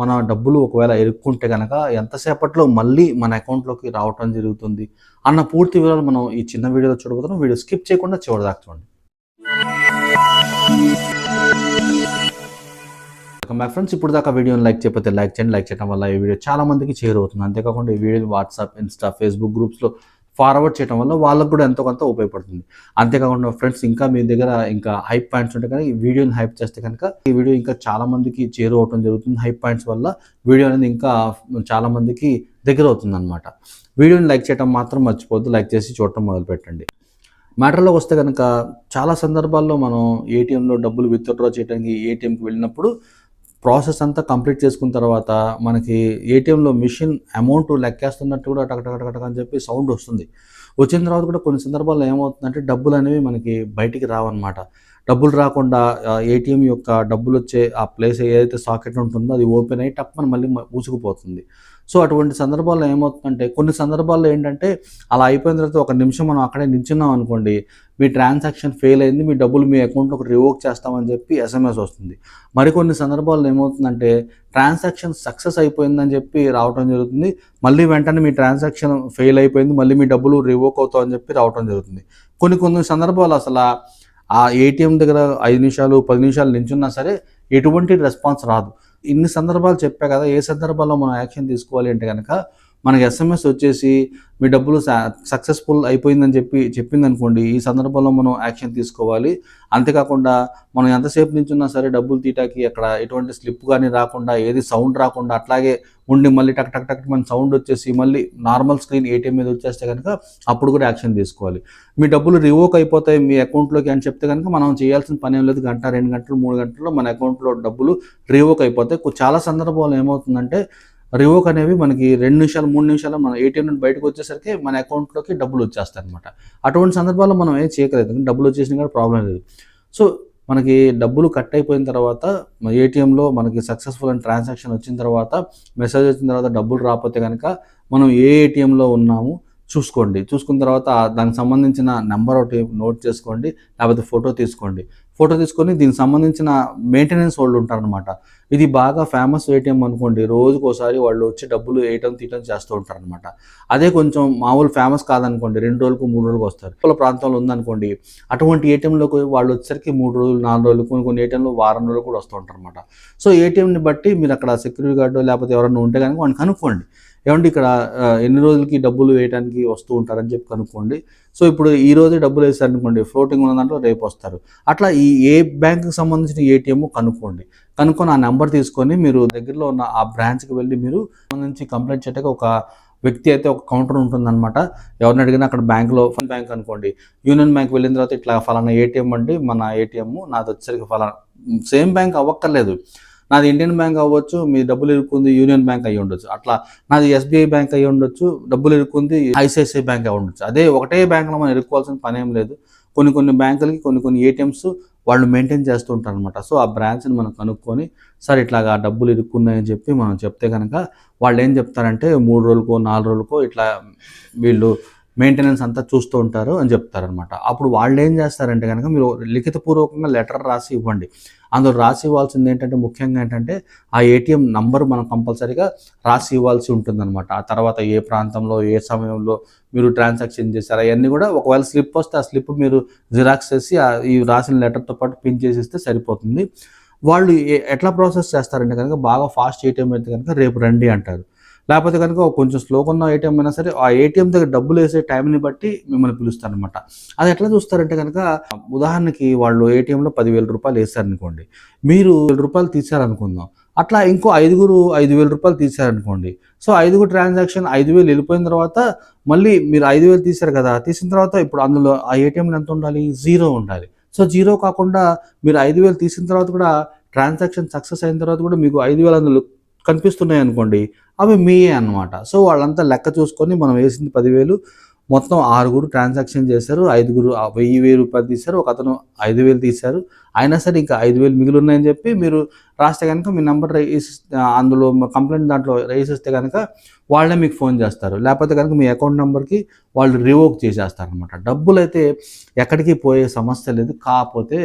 మన డబ్బులు ఒకవేళ ఇరుక్కుంటే కనుక ఎంతసేపట్లో మళ్ళీ మన అకౌంట్లోకి రావటం జరుగుతుంది అన్న పూర్తి వివరాలు మనం ఈ చిన్న వీడియోలో చూడబోతున్నాం. వీడియో స్కిప్ చేయకుండా చివరిదాకా చూడండి. మై ఫ్రెండ్స్ ఇప్పుడు దాకా వీడియోని లైక్ చేయకపోతే లైక్ చేయండి. లైక్ చేయడం వల్ల ఈ వీడియో చాలా మందికి చేరువవుతుంది. అంతేకాకుండా ఈ వీడియోని వాట్సాప్ ఇన్స్టా ఫేస్బుక్ గ్రూప్స్లో ఫార్వర్డ్ చేయడం వల్ల వాళ్ళకు కూడా ఎంతో కొంత ఉపయోగపడుతుంది. అంతేకాకుండా ఫ్రెండ్స్ ఇంకా మీ దగ్గర ఇంకా హైప్ పాయింట్స్ ఉంటే కనుక ఈ వీడియోని హైప్ చేస్తే కనుక ఈ వీడియో ఇంకా చాలా మందికి చేరువవటం జరుగుతుంది. హైప్ పాయింట్స్ వల్ల వీడియో అనేది ఇంకా చాలా మందికి దగ్గర అవుతుంది అనమాట వీడియోని లైక్ చేయడం మాత్రం మర్చిపోద్దు లైక్ చేసి చూడటం మొదలు పెట్టండి మ్యాటర్లోకి వస్తే కనుక చాలా సందర్భాల్లో మనం ఏటీఎంలో డబ్బులు విత్డ్రా చేయడానికి ఏటీఎంకి వెళ్ళినప్పుడు ప్రాసెస్ అంతా కంప్లీట్ చేసుకున్న తర్వాత మనకి ఏటీఎంలో మిషన్ అమౌంట్ లెక్కేస్తున్నట్టు కూడా టక టక టక అని చెప్పి సౌండ్ వస్తుంది. వచ్చిన తర్వాత కూడా కొన్ని సందర్భాల్లో ఏమవుతుందంటే డబ్బులు అనేవి మనకి బయటికి రావన్నమాట. డబ్బులు రాకుండా ఏటీఎం యొక్క డబ్బులు వచ్చే ఆ ప్లేస్ ఏదైతే సాకెట్ ఉంటుందో అది ఓపెన్ అయ్యి టప్పని మళ్ళీ ఊసుకుపోతుంది. మూసుకుపోతుంది సో అటువంటి సందర్భాల్లో ఏమవుతుందంటే కొన్ని సందర్భాల్లో ఏంటంటే అలా అయిపోయిన తర్వాత ఒక నిమిషం మనం అక్కడే నిల్చున్నాం అనుకోండి మీ ట్రాన్సాక్షన్ ఫెయిల్ అయింది మీ డబ్బులు మీ అకౌంట్లోకి రివోక్ చేస్తామని చెప్పి ఎస్ఎంఎస్ వస్తుంది. మరికొన్ని సందర్భాల్లో ఏమవుతుందంటే ట్రాన్సాక్షన్ సక్సెస్ అయిపోయిందని చెప్పి రావటం జరుగుతుంది మళ్ళీ వెంటనే మీ ట్రాన్సాక్షన్ ఫెయిల్ అయిపోయింది మళ్ళీ మీ డబ్బులు రివోక్ అవుతామని చెప్పి రావటం జరుగుతుంది. కొన్ని కొన్ని సందర్భాలు అసలు ఆ- ఏటీఎం దగ్గర ఐదు నిమిషాలు పది నిమిషాలు నించున్నా సరే ఎటువంటి రెస్పాన్స్ రాదు. ఇన్ని సందర్భాలు చెప్పా కదా ఏ సందర్భాల్లో మనం యాక్షన్ తీసుకోవాలి అంటే కనుక మనకి ఎస్ఎంఎస్ వచ్చేసి మీ డబ్బులు సక్సెస్ఫుల్ అయిపోయిందని చెప్పి చెప్పింది అనుకోండి ఈ సందర్భంలో మనం యాక్షన్ తీసుకోవాలి. అంతేకాకుండా మనం ఎంతసేపు నించున్నా సరే డబ్బులు తీయటానికి అక్కడ ఎటువంటి స్లిప్ కానీ రాకుండా ఏది సౌండ్ రాకుండా అట్లాగే ఉండి మళ్ళీ టక్ టక్ టక్ మన సౌండ్ వచ్చేసి మళ్ళీ నార్మల్ స్క్రీన్ ఏటీఎం మీద వచ్చేస్తే కనుక అప్పుడు కూడా యాక్షన్ తీసుకోవాలి. మీ డబ్బులు రివోక్ అయిపోతాయి మీ అకౌంట్లోకి అని చెప్తే కనుక మనం చేయాల్సిన పని ఏం లేదు. గంట రెండు గంటలు మూడు గంటల్లో మన అకౌంట్లో డబ్బులు రివోక్ అయిపోతాయి. చాలా సందర్భాల్లో ఏమవుతుందంటే రివోక్ అనేవి మనకి రెండు నిమిషాలు మూడు నిమిషాలు మన ఏటీఎం నుండి బయటకు వచ్చేసరికి మన అకౌంట్లోకి డబ్బులు వచ్చేస్తాయి అనమాట అటువంటి సందర్భాల్లో మనం ఏం చేయగలేదు డబ్బులు వచ్చేసినా కూడా ప్రాబ్లం లేదు. సో మనకి డబ్బులు కట్ అయిపోయిన తర్వాత ఏటీఎంలో మనకి సక్సెస్ఫుల్ అండ్ ట్రాన్సాక్షన్ వచ్చిన తర్వాత మెసేజ్ వచ్చిన తర్వాత డబ్బులు రాకపోతే కనుక మనం ఏ ఏటీఎంలో ఉన్నాము చూసుకోండి. చూసుకున్న తర్వాత దానికి సంబంధించిన నెంబర్ ఒకటి నోట్ చేసుకోండి. లేకపోతే ఫోటో తీసుకోండి. ఫోటో తీసుకొని దీనికి సంబంధించిన మెయింటెనెన్స్ వాళ్ళు ఉంటారనమాట ఇది బాగా ఫేమస్ ఏటీఎం అనుకోండి రోజుకోసారి వాళ్ళు వచ్చి డబ్బులు వేయటం తీయటం చేస్తూ ఉంటారనమాట అదే కొంచెం మామూలు ఫేమస్ కాదనుకోండి రెండు రోజులకు మూడు రోజులకు వస్తారు. వాళ్ళ ప్రాంతంలో ఉందనుకోండి అటువంటి ఏటీఎంలోకి వాళ్ళు వచ్చేసరికి మూడు రోజులు నాలుగు రోజులు కొన్ని కొన్ని ఏటీఎంలో వారం రోజులు కూడా వస్తూ ఉంటారు అనమాట సో ఏటీఎంని బట్టి మీరు అక్కడ సెక్యూరిటీ గార్డు లేకపోతే ఎవరైనా ఉంటే కనుక వాళ్ళని కనుక్కోండి. ఏమంటే ఇక్కడ ఎన్ని రోజులకి డబ్బులు వేయడానికి వస్తూ ఉంటారని చెప్పి కనుక్కోండి. సో ఇప్పుడు ఈ రోజే డబ్బులు వేసారు అనుకోండి ఫ్లోటింగ్ ఉన్న దాంట్లో రేపు వస్తారు. అట్లా ఈ ఏ బ్యాంకుకి సంబంధించిన ఏటీఎం కనుక్కోండి. కనుక్కొని ఆ నెంబర్ తీసుకొని మీరు దగ్గరలో ఉన్న ఆ బ్రాంచ్కి వెళ్ళి మీరు సంబంధించి కంప్లైంట్ చేయడానికి ఒక వ్యక్తి అయితే ఒక కౌంటర్ ఉంటుందన్నమాట. ఎవరిని అడిగినా అక్కడ బ్యాంక్లో బ్యాంక్ అనుకోండి. యూనియన్ బ్యాంక్ వెళ్ళిన తర్వాత ఇట్లా ఫలానా ఏటీఎం అండి మన ఏటీఎం నాది వచ్చేసరికి ఫలానా సేమ్ బ్యాంక్ అవ్వక్కర్లేదు. నాది ఇండియన్ బ్యాంక్ అవ్వచ్చు మీ డబ్బులు ఇరుక్కుంది యూనియన్ బ్యాంక్ అయ్యి ఉండొచ్చు. అట్లా నాది ఎస్బీఐ బ్యాంక్ అయ్యి ఉండొచ్చు డబ్బులు ఇరుక్కుంది ఐసిఐసిఐ బ్యాంక్ అయి ఉండొచ్చు. అదే ఒకటే బ్యాంక్లో మనం ఇరుక్కోవాల్సిన పని ఏం లేదు. కొన్ని కొన్ని బ్యాంకులకి కొన్ని కొన్ని ఏటీఎంస్ వాళ్ళు మెయింటైన్ చేస్తూ ఉంటారు అనమాట సో ఆ బ్రాంచ్ని మనం కనుక్కొని సార్ ఇట్లాగా డబ్బులు ఇరుక్కున్నాయని చెప్పి మనం చెప్తే కనుక వాళ్ళు ఏం చెప్తారంటే మూడు రోజులకో నాలుగు రోజులకో ఇట్లా వీళ్ళు మెయింటెనెన్స్ అంతా చూస్తూ ఉంటారు అని చెప్తారనమాట అప్పుడు వాళ్ళు ఏం చేస్తారంటే కనుక మీరు లిఖితపూర్వకంగా లెటర్ రాసి ఇవ్వండి. అందులో రాసి ఇవ్వాల్సింది ఏంటంటే ముఖ్యంగా ఏంటంటే ఆ ఏటీఎం నంబర్ మనం కంపల్సరీగా రాసి ఇవ్వాల్సి ఉంటుందన్నమాట. ఆ తర్వాత ఏ ప్రాంతంలో ఏ సమయంలో మీరు ట్రాన్సాక్షన్ చేశారు అవన్నీ కూడా ఒకవేళ స్లిప్ వస్తే ఆ స్లిప్ మీరు జిరాక్స్ చేసి ఆ ఈ రాసిన లెటర్తో పాటు పిన్ చేసిస్తే సరిపోతుంది. వాళ్ళు ఎట్లా ప్రాసెస్ చేస్తారంటే కనుక బాగా ఫాస్ట్ ఏటీఎం అయితే కనుక రేపు రండి అంటారు. లేకపోతే కనుక కొంచెం స్లోగా ఉన్న ఏటీఎం అయినా సరే ఆ ఏటీఎం దగ్గర డబ్బులు వేసే టైంని బట్టి మిమ్మల్ని పిలుస్తారనమాట అది ఎట్లా చూస్తారంటే కనుక ఉదాహరణకి వాళ్ళు ఏటీఎంలో పదివేల రూపాయలు వేసారనుకోండి మీరు వేల రూపాయలు తీసారనుకుందాం అట్లా ఇంకో ఐదుగురు ఐదు వేల రూపాయలు తీసారనుకోండి సో ఐదుగురు ట్రాన్సాక్షన్ ఐదు వేలు వెళ్ళిపోయిన తర్వాత మళ్ళీ మీరు ఐదు వేలు తీశారు కదా తీసిన తర్వాత ఇప్పుడు అందులో ఆ ఏటీఎంలో ఎంత ఉండాలి? జీరో ఉండాలి. సో జీరో కాకుండా మీరు ఐదు వేలు తీసిన తర్వాత కూడా ట్రాన్సాక్షన్ సక్సెస్ అయిన తర్వాత కూడా మీకు ఐదు వేలు అందులో కనిపిస్తున్నాయి అనుకోండి అవి మీయే అన్నమాట. సో వాళ్ళంతా లెక్క చూసుకొని మనం వేసింది పదివేలు మొత్తం ఆరుగురు ట్రాన్సాక్షన్ చేశారు. ఐదుగురు వెయ్యి వెయ్యి రూపాయలు తీశారు. ఒక అతను ఐదు వేలు తీశారు. అయినా సరే ఇంకా ఐదు వేలు మిగిలి ఉన్నాయని చెప్పి మీరు రాస్తే కనుక మీ నెంబర్ రైస్ అందులో కంప్లైంట్ దాంట్లో రైస్ ఇస్తే కనుక వాళ్ళే మీకు ఫోన్ చేస్తారు. లేకపోతే కనుక మీ అకౌంట్ నెంబర్కి వాళ్ళు రివోక్ చేసేస్తారు అనమాట డబ్బులు అయితే ఎక్కడికి పోయే సమస్య లేదు. కాకపోతే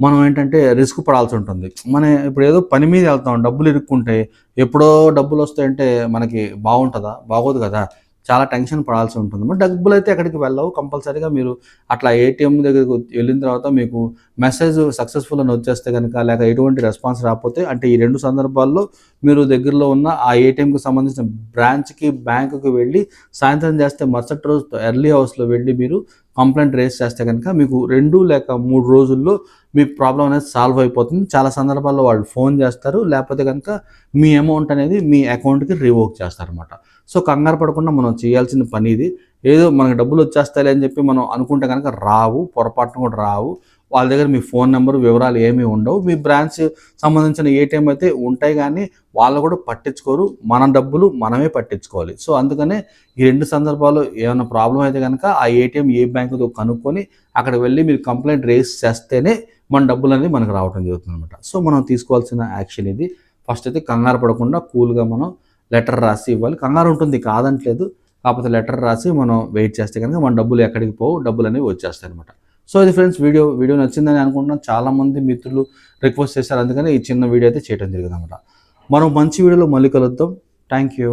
మనం ఏంటంటే రిస్క్ పడాల్సి ఉంటుంది. మనం ఇప్పుడు ఏదో పని మీద వెళ్తాం. డబ్బులు ఇరుక్కుంటే ఎప్పుడో డబ్బులు వస్తాయంటే మనకి బాగుంటుందా? బాగోదు కదా. చాలా టెన్షన్ పడాల్సి ఉంటుంది. మరి డబ్బులు అయితే ఎక్కడికి వెళ్ళవు. కంపల్సరీగా మీరు అట్లా ఏటీఎం దగ్గరికి వెళ్ళిన తర్వాత మీకు మెసేజ్ సక్సెస్ఫుల్ అని వచ్చేస్తే కనుక లేక ఎటువంటి రెస్పాన్స్ రాకపోతే అంటే ఈ రెండు సందర్భాల్లో మీరు దగ్గరలో ఉన్న ఆ ఏటీఎంకి సంబంధించిన బ్రాంచ్కి బ్యాంకుకి వెళ్ళి సాయంత్రం చేస్తే మరుసటి రోజు ఎర్లీ అవర్స్లో వెళ్ళి మీరు కంప్లైంట్ రేస్ చేస్తే కనుక మీకు రెండు లేక మూడు రోజుల్లో మీ ప్రాబ్లం అనేది సాల్వ్ అయిపోతుంది. చాలా సందర్భాల్లో వాళ్ళు ఫోన్ చేస్తారు. లేకపోతే కనుక మీ అమౌంట్ అనేది మీ అకౌంట్కి రివోక్ చేస్తారనమాట సో కంగారు పడకుండా మనం చేయాల్సిన పని ఇది. ఏదో మనకు డబ్బులు వచ్చేస్తాయి అని చెప్పి మనం అనుకుంటే కనుక రావు. పొరపాటున కూడా రావు. వాళ్ళ దగ్గర మీ ఫోన్ నెంబర్ వివరాలు ఏమీ ఉండవు. మీ బ్రాంచ్ సంబంధించిన ఏటీఎం అయితే ఉంటాయి కానీ వాళ్ళు కూడా పట్టించుకోరు. మన డబ్బులు మనమే పట్టించుకోవాలి. సో అందుకనే ఈ రెండు సందర్భాలు ఏమైనా ప్రాబ్లం అయితే కనుక ఆ ఏటీఎం ఏ బ్యాంకుతో కనుక్కొని అక్కడ వెళ్ళి మీరు కంప్లైంట్ రేస్ చేస్తేనే మన డబ్బులు అనేది మనకు రావడం జరుగుతుంది అనమాట సో మనం తీసుకోవాల్సిన యాక్షన్ ఇది. ఫస్ట్ అయితే కంగారు పడకుండా కూల్గా మనం లెటర్ రాసి ఇవ్వాలి. కంగారు ఉంటుంది కాదంటలేదు. కాకపోతే లెటర్ రాసి మనం వెయిట్ చేస్తే కనుక మన డబ్బులు ఎక్కడికి పోవు డబ్బులు అనేవి వచ్చేస్తాయి అనమాట సో ఇది ఫ్రెండ్స్ వీడియో వీడియో నచ్చిందని అనుకుంటున్నాను. చాలామంది మిత్రులు రిక్వెస్ట్ చేశారు. అందుకని ఈ చిన్న వీడియో అయితే చేయడం జరిగింది అనమాట మనం మంచి వీడియోలో మళ్ళీ కలుద్దాం. Thank you